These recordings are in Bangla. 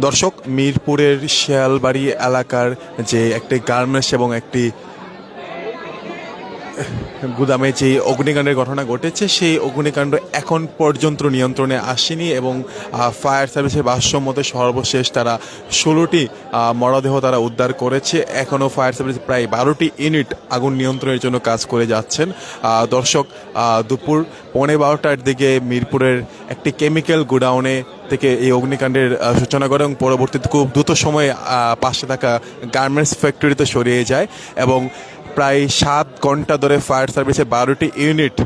দর্শক মিরপুরের শিয়ালবাড়ি এলাকার যে একটি গার্মেন্টস এবং একটি গুদামে যে অগ্নিকাণ্ডের ঘটনা ঘটেছে, সেই অগ্নিকাণ্ড এখন পর্যন্ত নিয়ন্ত্রণে আসেনি এবং ফায়ার সার্ভিসের ভাষ্যমতে সর্বশেষ তারা ষোলোটি মরদেহ তারা উদ্ধার করেছে। এখনও ফায়ার সার্ভিস প্রায় বারোটি ইউনিট আগুন নিয়ন্ত্রণের জন্য কাজ করে যাচ্ছেন। দর্শক দুপুর পৌনে বারোটার দিকে মিরপুরের একটি কেমিক্যাল গোডাউনে থেকে এই অগ্নিকাণ্ডের সূচনা করে এবং পরবর্তীতে খুব দ্রুত সময়ে পাশে থাকা গার্মেন্টস ফ্যাক্টরিতে সরিয়ে যায় এবং প্রায় সাত ঘণ্টা ধরে ফায়ার সার্ভিসে বারোটি ইউনিট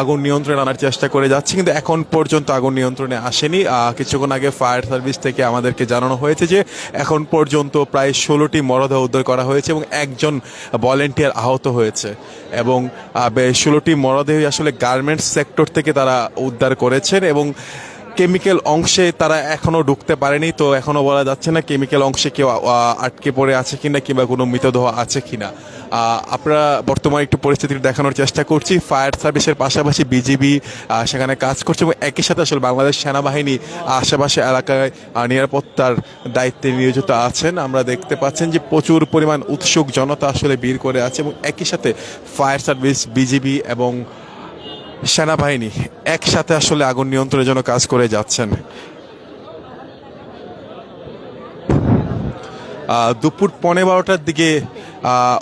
আগুন নিয়ন্ত্রণে আনার চেষ্টা করে যাচ্ছে, কিন্তু এখন পর্যন্ত আগুন নিয়ন্ত্রণে আসেনি। কিছুক্ষণ আগে ফায়ার সার্ভিস থেকে আমাদেরকে জানানো হয়েছে যে, এখন পর্যন্ত প্রায় ষোলোটি মরদেহ উদ্ধার করা হয়েছে এবং একজন ভলেন্টিয়ার আহত হয়েছে। এবং ষোলোটি মরদেহ আসলে গার্মেন্টস সেক্টর থেকে তারা উদ্ধার করেছেন এবং কেমিক্যাল অংশে তারা এখনও ঢুকতে পারেনি, তো এখনও বলা যাচ্ছে না কেমিক্যাল অংশে কেউ আটকে পড়ে আছে কিনা কিংবা কোনো মৃতদেহ আছে কিনা। আপনারা বর্তমানে একটু পরিস্থিতি দেখানোর চেষ্টা করছি। ফায়ার সার্ভিসের পাশাপাশি বিজিবি সেখানে কাজ করছে এবং একই সাথে আসলে বাংলাদেশ সেনাবাহিনী আশেপাশে এলাকায় নিরাপত্তার দায়িত্বে নিয়োজিত আছেন। আমরা দেখতে পাচ্ছেন যে প্রচুর পরিমাণ উৎসুক জনতা আসলে ভিড় করে আছে এবং একই সাথে ফায়ার সার্ভিস বিজিবি এবং সেনাবাহিনী একসাথে আসলে আগুন নিয়ন্ত্রণের জন্য কাজ করে যাচ্ছেন। দুপুর পৌনে বারোটার দিকে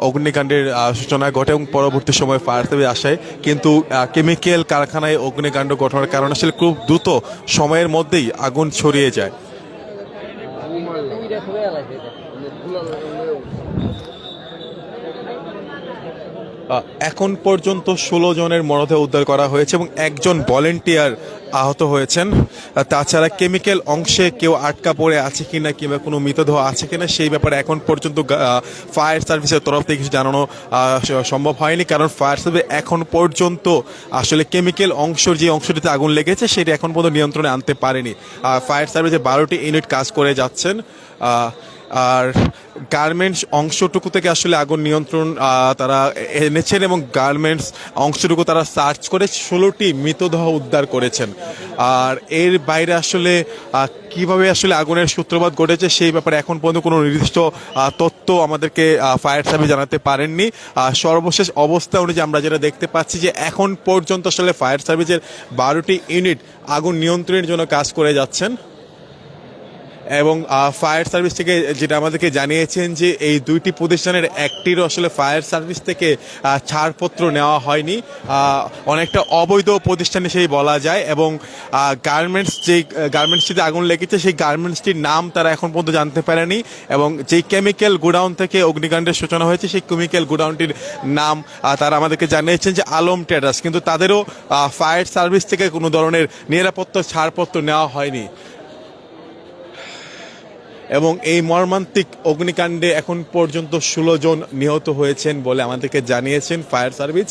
অগ্নিকাণ্ডের সূচনা ঘটে এবং পরবর্তী সময়ে ফায়ার সার্ভিস আসে। কিন্তু কেমিক্যাল কারখানায় অগ্নিকাণ্ড ঘটনার কারণে আসলে খুব দ্রুত সময়ের মধ্যেই আগুন ছড়িয়ে যায়। এখন পর্যন্ত ষোলো জনের মরদেহ উদ্ধার করা হয়েছে এবং একজন ভলেন্টিয়ার আহত হয়েছেন। তাছাড়া কেমিক্যাল অংশে কেউ আটকা পড়ে আছে কিনা কিংবা কোনো মৃতদেহ আছে কিনা সেই ব্যাপারে এখন পর্যন্ত ফায়ার সার্ভিসের তরফ থেকে কিছু জানানো সম্ভব হয়নি কারণ ফায়ার সার্ভিস এখন পর্যন্ত আসলে কেমিক্যাল অংশর যে অংশটিতে আগুন লেগেছে সেটি এখন পর্যন্ত নিয়ন্ত্রণে আনতে পারেনি। ফায়ার সার্ভিসে বারোটি ইউনিট কাজ করে যাচ্ছেন। আর গার্মেন্টস অংশটুকু থেকে আসলে আগুন নিয়ন্ত্রণ তারা এনেছেন এবং গার্মেন্টস অংশটুকু তারা সার্চ করে ষোলোটি মৃতদেহ উদ্ধার করেছেন। আর এর বাইরে আসলে কীভাবে আসলে আগুনের সূত্রপাত ঘটেছে সেই ব্যাপারে এখন পর্যন্ত কোনো নির্দিষ্ট তথ্য আমাদেরকে ফায়ার সার্ভিস জানাতে পারেননি। সর্বশেষ অবস্থা অনুযায়ী আমরা যেটা দেখতে পাচ্ছি যে এখন পর্যন্ত আসলে ফায়ার সার্ভিসের বারোটি ইউনিট আগুন নিয়ন্ত্রণের জন্য কাজ করে যাচ্ছেন। এবং ফায়ার সার্ভিস থেকে যেটা আমাদেরকে জানিয়েছেন যে এই দুইটি প্রতিষ্ঠানের একটিরও আসলে ফায়ার সার্ভিস থেকে ছাড়পত্র নেওয়া হয়নি। অনেকটা অবৈধ প্রতিষ্ঠানে সেই বলা যায় এবং গার্মেন্টস যে গার্মেন্টসটিতে আগুন লেগেছে সেই গার্মেন্টসটির নাম তারা এখন পর্যন্ত জানতে পারেনি এবং যেই কেমিক্যাল গোডাউন থেকে অগ্নিকাণ্ডের সূচনা হয়েছে সেই কেমিক্যাল গোডাউনটির নাম তারা আমাদেরকে জানিয়েছেন যে আলম ট্রেডার্স কিন্তু তাদেরও ফায়ার সার্ভিস থেকে কোনো ধরনের নিরাপত্তা ছাড়পত্র নেওয়া হয়নি। এবং এই মর্মান্তিক অগ্নিকাণ্ডে এখন পর্যন্ত ষোলো জন নিহত হয়েছেন বলে আমাদেরকে জানিয়েছেন ফায়ার সার্ভিস।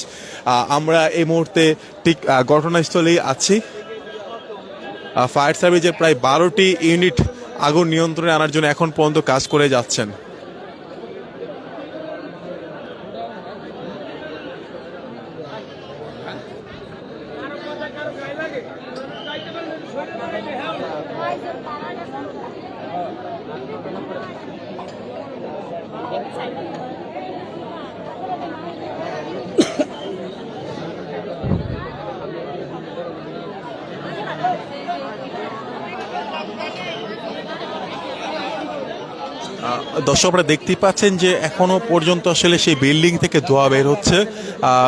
আমরা এই মুহূর্তে ঠিক ঘটনাস্থলেই আছি। ফায়ার সার্ভিসের প্রায় বারোটি ইউনিট আগুন নিয়ন্ত্রণে আনার জন্য এখন পর্যন্ত কাজ করে যাচ্ছেন। আপনারা দেখতেই পাচ্ছেন যে এখনও পর্যন্ত আসলে সেই বিল্ডিং থেকে ধোয়া বের হচ্ছে।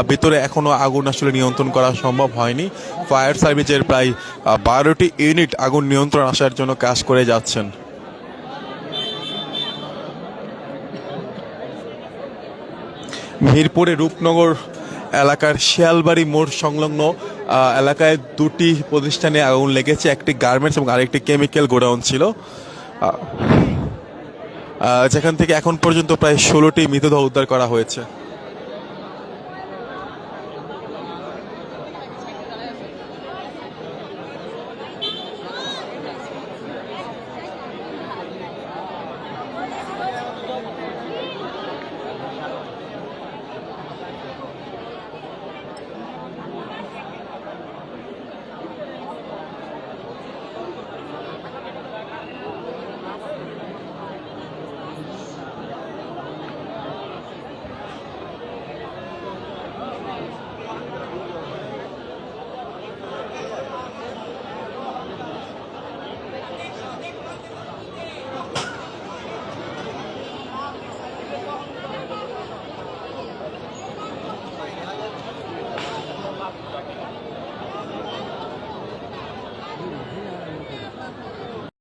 ভিতরে এখনও আগুন আসলে নিয়ন্ত্রণ করা সম্ভব হয়নি। ফায়ার সার্ভিসের প্রায় বারোটি ইউনিট আগুন নিয়ন্ত্রণ আসার জন্য কাজ করে যাচ্ছেন। মিরপুরে রূপনগর এলাকার শিয়ালবাড়ি মোড় সংলগ্ন এলাকায় দুটি প্রতিষ্ঠানে আগুন লেগেছে, একটি গার্মেন্টস এবং আরেকটি কেমিক্যাল গোডাউন ছিল। যেখান থেকে এখন পর্যন্ত প্রায় ষোলোটি মৃতদেহ উদ্ধার করা হয়েছে।